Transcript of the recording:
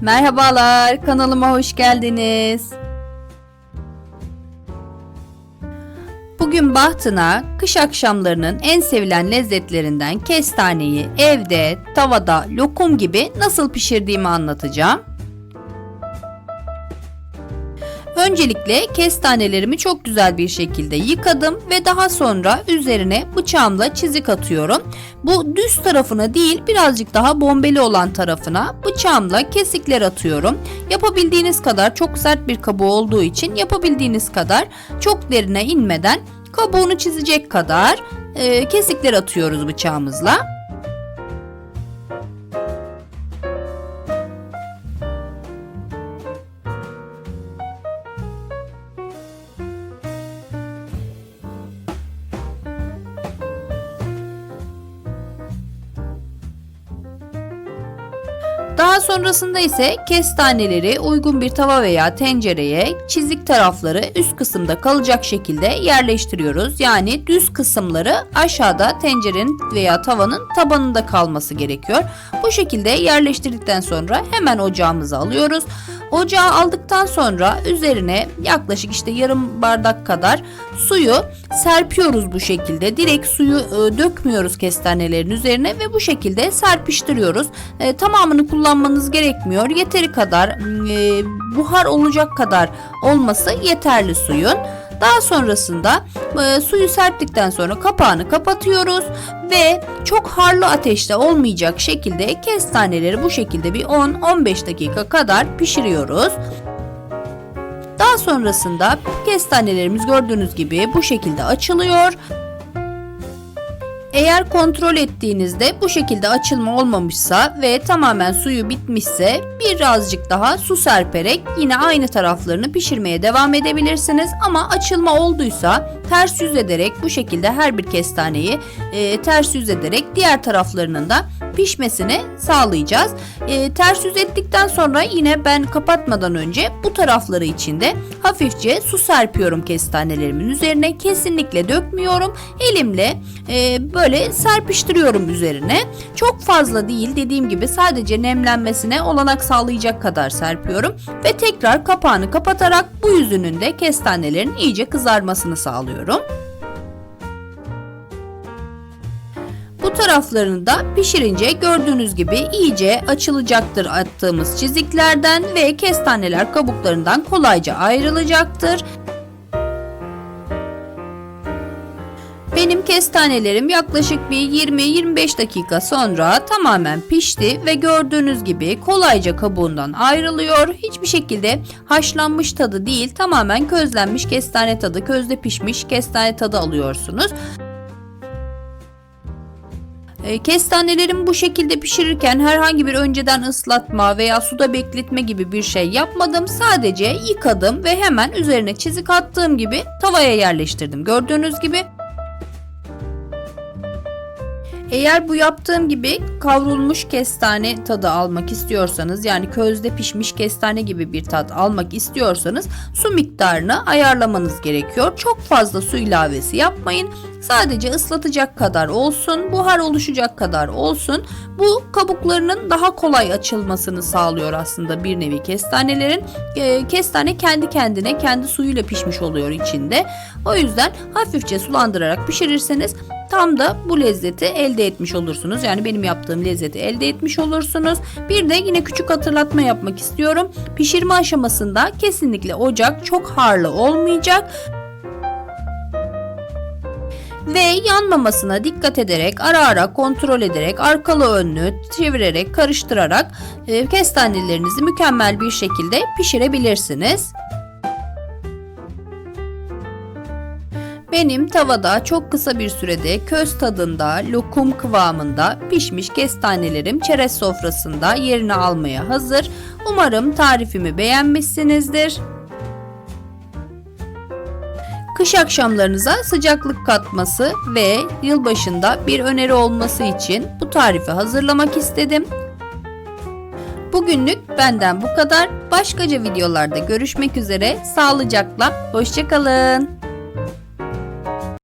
Merhabalar, kanalıma hoş geldiniz. Bugün Bahtına kış akşamlarının en sevilen lezzetlerinden kestaneyi evde, tavada, lokum gibi nasıl pişirdiğimi anlatacağım. Öncelikle kestanelerimi çok güzel bir şekilde yıkadım ve daha sonra üzerine bıçağımla çizik atıyorum. Bu düz tarafına değil birazcık daha bombeli olan tarafına bıçağımla kesikler atıyorum. Yapabildiğiniz kadar çok sert bir kabuğu olduğu için yapabildiğiniz kadar çok derine inmeden kabuğunu çizecek kadar e, kesikler atıyoruz bıçağımızla. Daha sonrasında ise kestaneleri uygun bir tava veya tencereye çizik tarafları üst kısımda kalacak şekilde yerleştiriyoruz. Yani düz kısımları aşağıda tencerenin veya tavanın tabanında kalması gerekiyor. Bu şekilde yerleştirdikten sonra hemen ocağımıza alıyoruz. Ocağa aldıktan sonra üzerine yaklaşık işte yarım bardak kadar suyu serpiyoruz bu şekilde. Direkt suyu e, dökmüyoruz kestanelerin üzerine ve bu şekilde serpiştiriyoruz. E, tamamını kullanmanız gerekmiyor. Yeteri kadar e, buhar olacak kadar olması yeterli suyun. Daha sonrasında e, suyu serptikten sonra kapağını kapatıyoruz ve çok harlı ateşte olmayacak şekilde kestaneleri bu şekilde bir 10-15 dakika kadar pişiriyoruz. Daha sonrasında kestanelerimiz gördüğünüz gibi bu şekilde açılıyor. Eğer kontrol ettiğinizde bu şekilde açılma olmamışsa ve tamamen suyu bitmişse birazcık daha su serperek yine aynı taraflarını pişirmeye devam edebilirsiniz. Ama açılma olduysa ters yüz ederek bu şekilde her bir kestaneyi e, ters yüz ederek diğer taraflarının da pişmesini sağlayacağız. E, ters yüz ettikten sonra yine ben kapatmadan önce bu tarafları içinde hafifçe su serpiyorum kestanelerimin üzerine. Kesinlikle dökmüyorum. Elimle e, böyle serpiştiriyorum üzerine. Çok fazla değil dediğim gibi sadece nemlenmesine olanak sağlayacak kadar serpiyorum. Ve tekrar kapağını kapatarak bu yüzünün de kestanelerin iyice kızarmasını sağlıyorum. Taraflarını da pişirince gördüğünüz gibi iyice açılacaktır attığımız çiziklerden ve kestaneler kabuklarından kolayca ayrılacaktır. Benim kestanelerim yaklaşık bir 20-25 dakika sonra tamamen pişti ve gördüğünüz gibi kolayca kabuğundan ayrılıyor. Hiçbir şekilde haşlanmış tadı değil tamamen közlenmiş kestane tadı, közde pişmiş kestane tadı alıyorsunuz. E, Kestanelerimi bu şekilde pişirirken herhangi bir önceden ıslatma veya suda bekletme gibi bir şey yapmadım. Sadece yıkadım ve hemen üzerine çizik attığım gibi tavaya yerleştirdim. Gördüğünüz gibi eğer bu yaptığım gibi kavrulmuş kestane tadı almak istiyorsanız yani közde pişmiş kestane gibi bir tat almak istiyorsanız su miktarını ayarlamanız gerekiyor. Çok fazla su ilavesi yapmayın. Sadece ıslatacak kadar olsun, buhar oluşacak kadar olsun. Bu kabuklarının daha kolay açılmasını sağlıyor aslında bir nevi kestanelerin. Ee, kestane kendi kendine kendi suyuyla pişmiş oluyor içinde. O yüzden hafifçe sulandırarak pişirirseniz tam da bu lezzeti elde etmiş olursunuz. Yani benim yaptığım lezzeti elde etmiş olursunuz. Bir de yine küçük hatırlatma yapmak istiyorum. Pişirme aşamasında kesinlikle ocak çok harlı olmayacak ve yanmamasına dikkat ederek ara ara kontrol ederek arkalı önlü çevirerek karıştırarak e, kestanelerinizi mükemmel bir şekilde pişirebilirsiniz. Benim tavada çok kısa bir sürede köz tadında, lokum kıvamında pişmiş kestanelerim çerez sofrasında yerini almaya hazır. Umarım tarifimi beğenmişsinizdir. Kış akşamlarınıza sıcaklık katması ve yılbaşında bir öneri olması için bu tarifi hazırlamak istedim. Bugünlük benden bu kadar. Başkaca videolarda görüşmek üzere. Sağlıcakla, hoşçakalın.